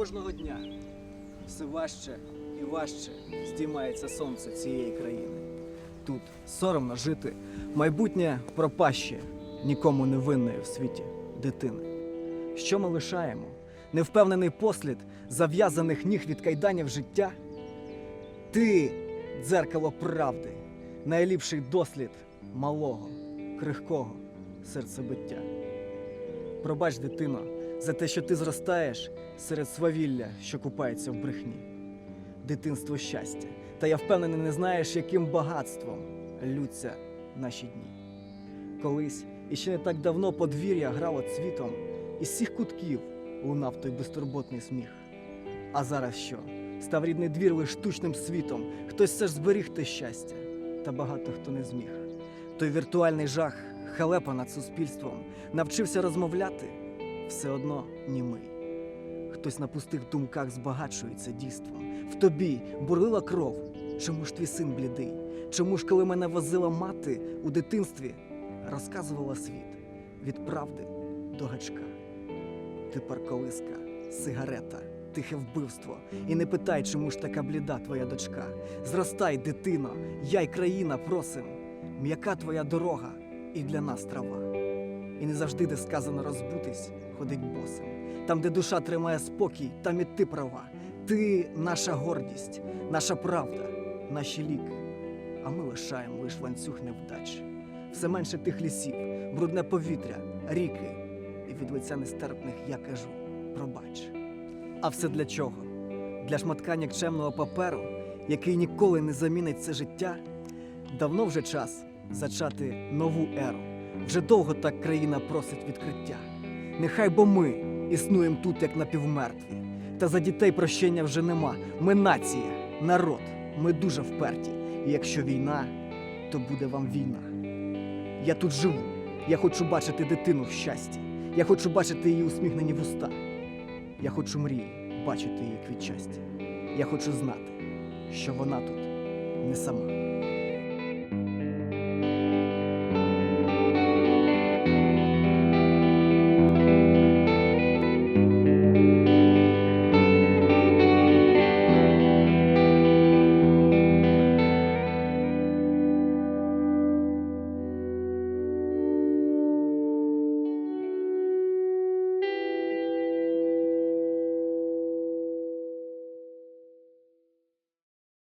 Кожного дня все важче і важче здіймається сонце цієї країни. Тут соромно жити, майбутнє пропаще нікому не винної в світі дитини. Що ми лишаємо? Невпевнений послід зав'язаних ніг від кайданів життя? Ти дзеркало правди, найліпший дослід малого, крихкого серцебиття. Пробач, дитино, за те, що ти зростаєш серед свавілля, що купається в брехні. Дитинство щастя, та я впевнений, не знаєш, яким багатством лються наші дні. Колись і ще не так давно подвір'я грало цвітом, із всіх кутків лунав той безтурботний сміх. А зараз що? Став рідний двір лиш штучним світом, хтось все ж зберіг те щастя, та багато хто не зміг. Той віртуальний жах, халепа над суспільством, навчився розмовляти, все одно німий. Хтось на пустих думках збагачується дійством. В тобі бурлила кров. Чому ж твій син блідий? Чому ж, коли мене возила мати у дитинстві, розказувала світ від правди до гачка? Тепер колиска, сигарета, тихе вбивство. І не питай, чому ж така бліда твоя дочка. Зростай, дитино, я й країна просим. М'яка твоя дорога і для нас трава. І не завжди, де сказано розбутись, ходить босим. Там, де душа тримає спокій, там і ти права. Ти наша гордість, наша правда, наші ліки. А ми лишаємо лиш ланцюг невдач. Все менше тих лісів, брудне повітря, ріки. І від лиця нестерпних я кажу пробач. А все для чого? Для шматка нікчемного паперу, який ніколи не замінить це життя. Давно вже час зачати нову еру. Вже довго так країна просить відкриття. Нехай бо ми існуємо тут, як напівмертві. Та за дітей прощення вже нема. Ми нація, народ, ми дуже вперті. І якщо війна, то буде вам війна. Я тут живу. Я хочу бачити дитину в щасті. Я хочу бачити її усміхнені вуста. Я хочу мрії, бачити її квітчасті. Я хочу знати, що вона тут не сама.